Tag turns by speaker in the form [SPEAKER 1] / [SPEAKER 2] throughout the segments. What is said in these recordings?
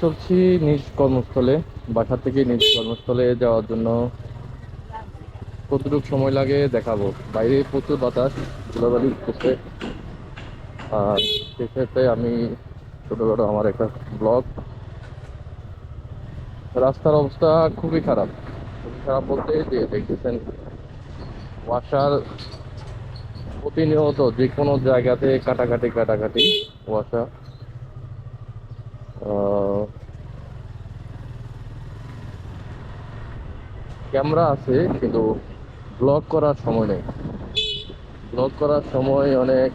[SPEAKER 1] চলছি নিজ কর্মস্থলে, বাসা থেকে নিজ কর্মস্থলে যাওয়ার জন্য। কতটুকু সময় লাগে দেখাবো। বাইরে প্রচুর বাতাস, ধুলাবালি উঠতেছে। আর সেক্ষেত্রে আমি ছোটোখাটো আমার একটা ব্লগ। রাস্তার অবস্থা খুবই খারাপ। খুবই খারাপ বলতে যে দেখতেছেন ওয়াশার প্রতিনিয়ত যে কোনো জায়গাতে কাটাকাটি কাটাকাটি, কুয়াশা। ক্যামেরা আছে, কিন্তু ব্লগ করার সময় নেই। ব্লগ করার সময় অনেক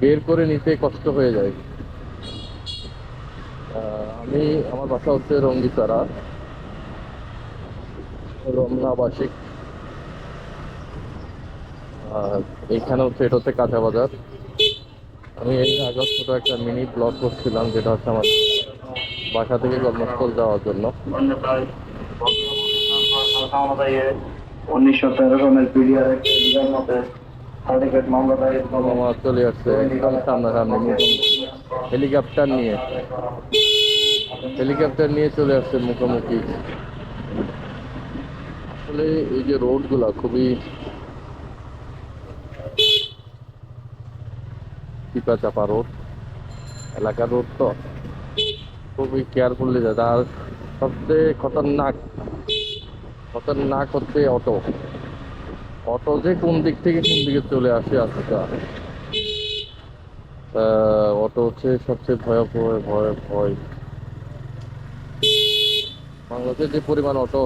[SPEAKER 1] বের করে নিতে কষ্ট হয়ে যায়। আমি, আমার বাসা হচ্ছে রঙ্গিতারা রমনাবাসিক আর এইখানে হচ্ছে এটা হচ্ছে কাঁচা বাজার। আমি এর আগে ছোট একটা মিনি ব্লগ করছিলাম, যেটা হচ্ছে আমার বাসা থেকে কর্মস্থল যাওয়ার জন্য।
[SPEAKER 2] উনিশশো
[SPEAKER 1] চলে আসছে হেলিকপ্টার নিয়ে। হেলিকপ্টার নিয়ে চলে আসছে মুখোমুখি। আসলে এই যে রোডগুলা খুবই চিপা চাপা রোড এলাকার রোড তো। খুবই কেয়ারফুলি যায় আর সবচেয়ে খতরনাক খতরনাক হচ্ছে অটো অটো যে কোন দিক থেকে কোন দিকে চলে আসে আজকা? অটো হচ্ছে সবচেয়ে ভয়াবহ, ভয় ভয়। বাংলাদেশে যে পরিমাণ অটো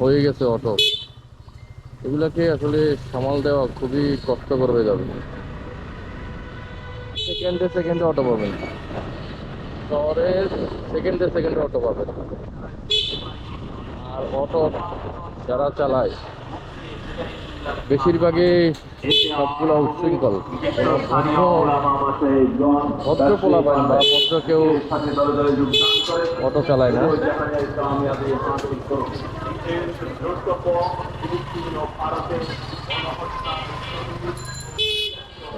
[SPEAKER 1] হয়ে গেছে অটো এগুলাকে আসলে সামাল দেওয়া খুবই কষ্টকর হয়ে যাবে। সেকেন্ডে সেকেন্ডে অটো পাবেন। শহরে সেকেন্ডে সেকেন্ডে অটো পাবেন। আর অটো যারা চালায়, বেশিরভাগই সবগুলো উচ্ছৃঙ্খল। ভদ্র ভদ্র পোলাপান বা ভদ্র কেউ অটো চালায় না।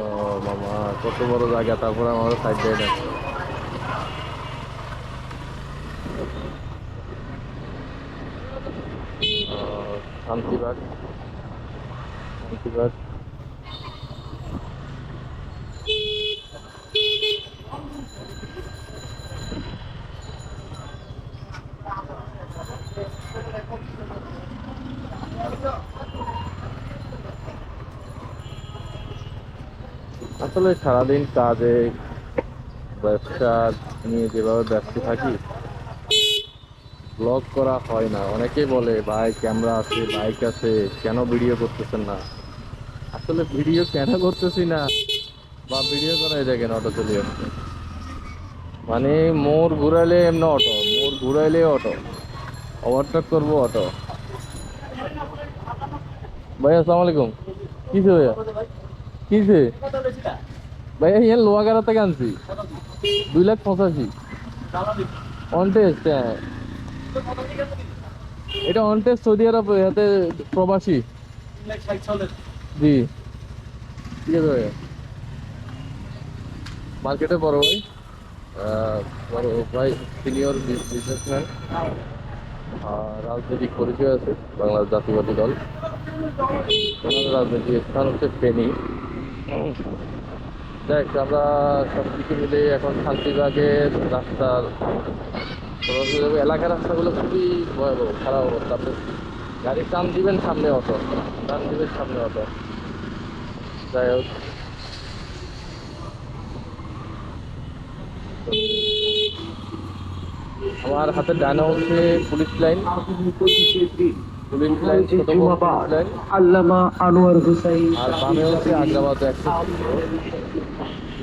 [SPEAKER 1] ও মামা কত বড় জায়গা তারপরে আমার সাইড দেয় শান্তিবাগ। শান্তিবাগ। আসলে সারাদিন কাজে, ব্যবসা নিয়ে যেভাবে ব্যস্ত থাকি ব্লগ করা হয় না। অনেকেই বলে, ভাই ক্যামেরা আছে বাইক আছে, কেন ভিডিও করতেছেন না? আসলে ভিডিও কেন করতেছি না? বা ভিডিও করাই দেখেন অটো চলে আসছে। মানে মোর ঘুরাইলে এমনি অটো মোর ঘুরাইলে অটো ওভারটেক করব অটো। ভাই আসসালামু আলাইকুম। কিসে ভাইয়া? কিসে ভাইয়া ইয়ার লোহাগাড়া থেকে আনছি। দুই লাখ পঁচাশি। অন টেস্ট হ্যাঁ। এটা অন টেস্ট সৌদি আরব হাতে প্রবাসী। জি। ঠিক আছে ভাইয়া। মার্কেটে বড় ভাই। বড় ভাই সিনিয়র বিজনেসম্যান রাজনৈতিক পরিচয় আছে বাংলাদেশ জাতীয়বাদী দল। রাজনৈতিক স্থান হচ্ছে ফেনী। দেখ আমরা সব কিছু মিলে এখন শান্তিবাগের রাস্তার। এলাকার রাস্তাগুলো খুবই ভয়াবহ, খারাপ অবস্থা। আপনি গাড়ি টান দিবেন সামনে অটো, টান দিবেন সামনে অটো। যাই হোক। আমার হাতে ডানা হচ্ছে পুলিশ লাইন। পুলিশ লাইন ছোট বড় পুলিশ লাইন
[SPEAKER 2] আল্লামা আনোয়ার হুসাইন
[SPEAKER 1] আর বামে হচ্ছে আগ্রাবাদ অ্যাক্সেস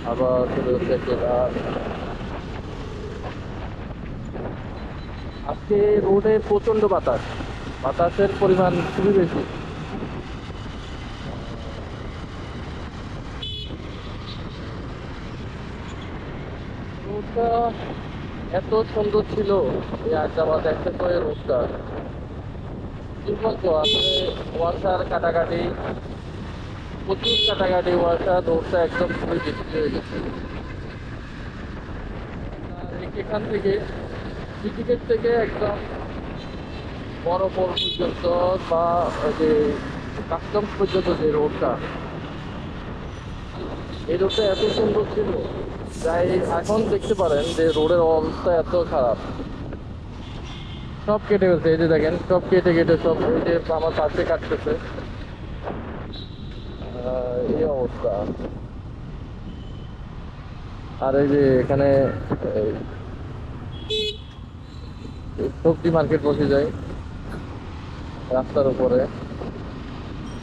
[SPEAKER 1] আবার চলে হচ্ছে একটা আজকে রোডে প্রচণ্ড বাতাস। বাতাসের পরিমাণ খুবই বেশি। রোডটা এত সুন্দর ছিল এই আগ্রাবাদ একটা হয়ে রোডটা কি আসলে ওয়াশার কাটাকাটি প্রচুর কাটাকাটি ওয়াশা রোডটা একদম খুবই বেশি হয়ে গেছে। এখান থেকে টিকিটের থেকে একদম বড় বড় পর্যন্ত বা যে কাস্টমস পর্যন্ত যে রোডটা, এই রোডটা এত সুন্দর ছিল, যাই এখন দেখতে পারেন যে রোডের অবস্থা এত খারাপ। সব কেটে গেছে, এই যে দেখেন, সব কেটে কেটে সব এই যে আমার পাশে কাটতেছে। এই অবস্থা। আর এই যে এখানে সবজি মার্কেট বসে যায় রাস্তার উপরে।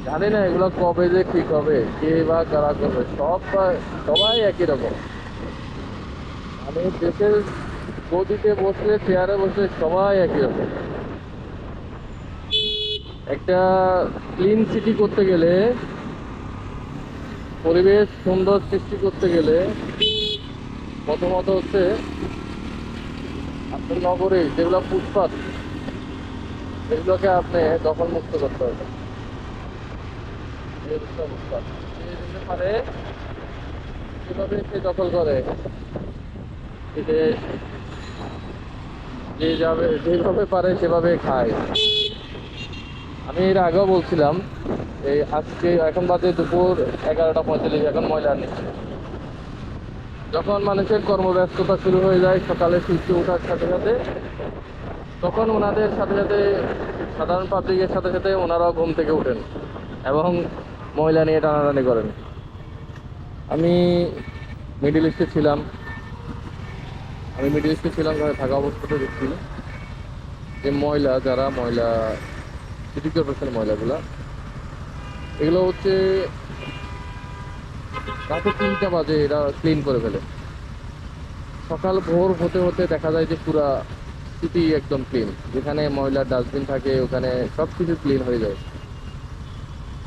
[SPEAKER 1] জানি না এগুলো কবে যে ঠিক হবে, কে বা কারা করবে, সব সবাই একই রকম। আমি দেশের গদিতে বসলে, চেয়ারে বসলে সবাই একই রকম। একটা ক্লিন সিটি করতে গেলে, পরিবেশ সুন্দর সৃষ্টি করতে গেলে প্রথমত হচ্ছে আপনার নগরে যেগুলো ফুটপাত, এগুলোকে আপনি দখল মুক্ত করতে হবে। সেভাবে সে দখল করে? যে যাবে, যেভাবে পারে সেভাবে খায়। আমি এর আগেও বলছিলাম, এই আজকে এখন বাজে দুপুর এগারোটা পঁয়তাল্লিশ, এখন ময়লা নেই। যখন মানুষের কর্মব্যস্ততা শুরু হয়ে যায়, সকালে সূর্য ওঠার সাথে সাথে, তখন ওনাদের সাথে সাথে, সাধারণ পাবলিকের সাথে সাথে ওনারাও ঘুম থেকে ওঠেন এবং ময়লা নিয়ে টানাটানি করেন। আমি মিডিল ইস্টে ছিলাম। আমি মিডিল ইস্টে ছিলাম ওখানে থাকা অবস্থাতে দেখছি যে ময়লা, যারা ময়লা সিটি কর্পোরেশনের ময়লাগুলা, এগুলো হচ্ছে রাতে তিনটা বাজে এরা ক্লিন করে ফেলে। সকাল ভোর হতে হতে দেখা যায় যে পুরা সিটি একদম ক্লিন যেখানে ময়লার ডাস্টবিন থাকে, ওখানে সব কিছু ক্লিন হয়ে যায়।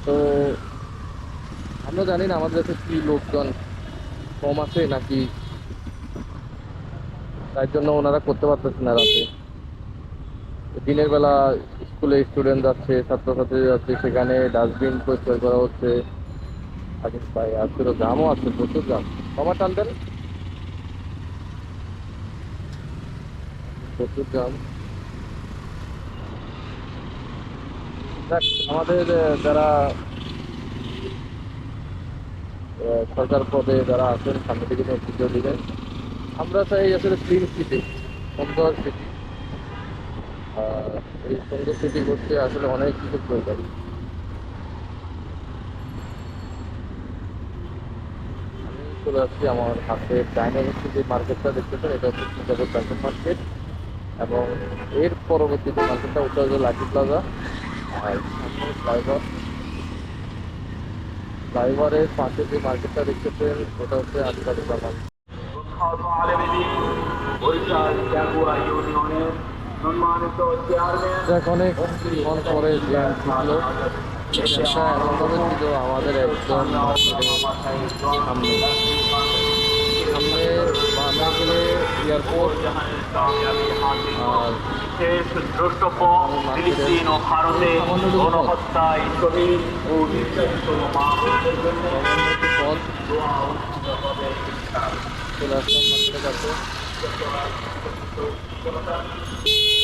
[SPEAKER 1] তো আমরা জানি না আমাদের কাছে কি লোকজন কম আছে নাকি তার জন্য ওনারা করতে পারতেছে না রাতে। দিনের বেলা স্কুলে স্টুডেন্ট যাচ্ছে ছাত্রছাত্রী যাচ্ছে, সেখানে ডাস্টবিন পরিষ্কার করা হচ্ছে। আগে ভাই আছে, প্রচুর জাম কমা টান দেন। প্রচুর আমাদের যারা সরকার পদে যারা আছেন, সামনে দিকে নেতৃত্ব দিবেন। আমরা চাই আসলে ক্লিন সিটি সুন্দর সিটি এই সুন্দর সিটি করতে আসলে অনেক কিছু প্রয়োজন। আমি চলে আসছি আমার হাতে ডাইনামিক যে মার্কেটটা দেখতেছেন এটা হচ্ছে সিঙ্গাপুর ব্যাংকের মার্কেট এবং এর পরবর্তী যে মার্কেটটা ওটা হচ্ছে লাকি প্লাজা আর ফ্লাইওভার ফ্লাইওভারের পাশে যে মার্কেটটা দেখতেছেন ওটা হচ্ছে আদিবাসী দেখ অনেক মন পরে জ্ঞান আমাদের একদম এয়ারপোর্ট
[SPEAKER 2] শেষ দ্রষ্টব্য ফিলিস্তিন ও ভারতে
[SPEAKER 1] একটু পথ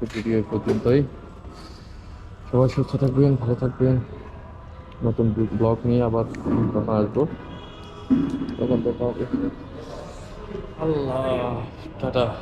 [SPEAKER 2] দোয়া অনুষ্ঠিত হবে
[SPEAKER 1] চলে আসলাম মার্কেটের কাছে আজকে ভিডিও পর্যন্তই। সবাই সুস্থ থাকবেন, ভালো থাকবেন। নতুন ব্লগ নিয়ে আবার কখন আসব। তখন দেখা হবে। আল্লাহ, টাটা।